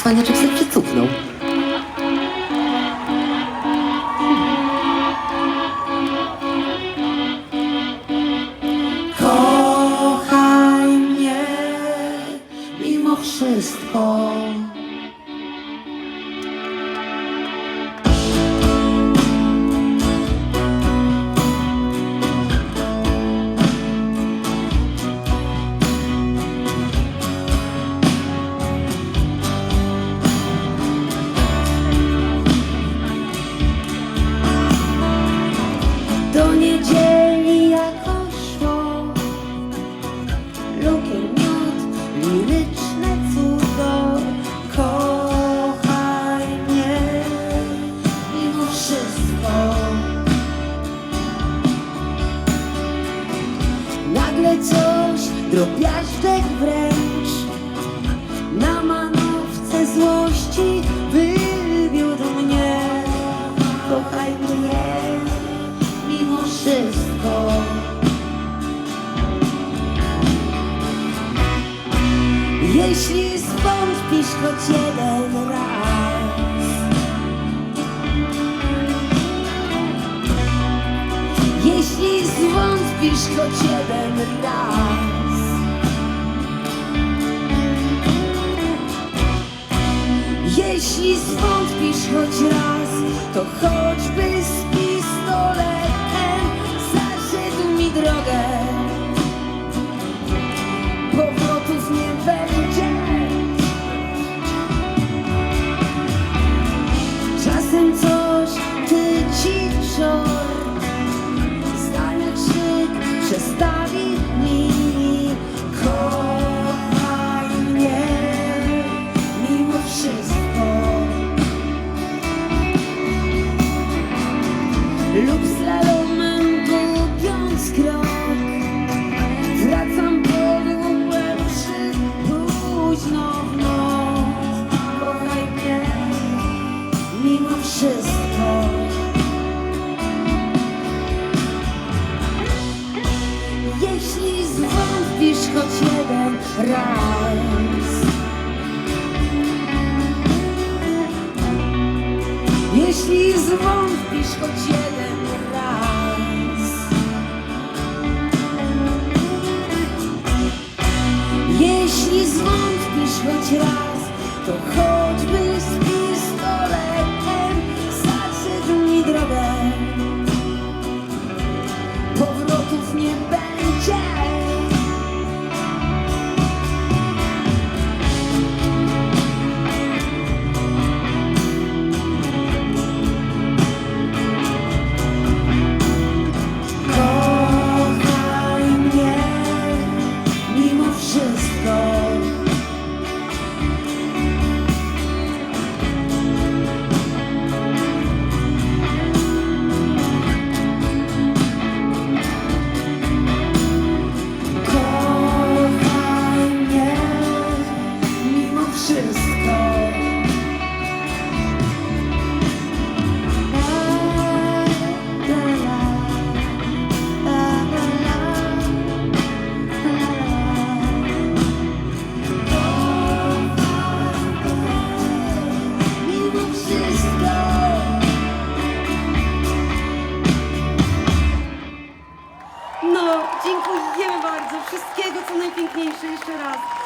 Cwaniaczek sobie przycupnął. Kochaj mnie mimo wszystko. Drobiażdżek wręcz. Na manowce złości wywiódł mnie. Kochaj mnie mimo wszystko. Jeśli zwątpisz choć jeden raz Jeśli zwątpisz choć jeden raz Jeśli zwątpisz choć raz To choćby z pistoletem Zaszedł mi drogę. Powrotów nie będzie Czasem coś ty ci czort Zdania krzyk przestawi wszystko. Jeśli zwątpisz choć jeden raz. Jeśli zwątpisz choć jeden Jeśli bardzo wszystkiego, co najpiękniejsze jeszcze raz.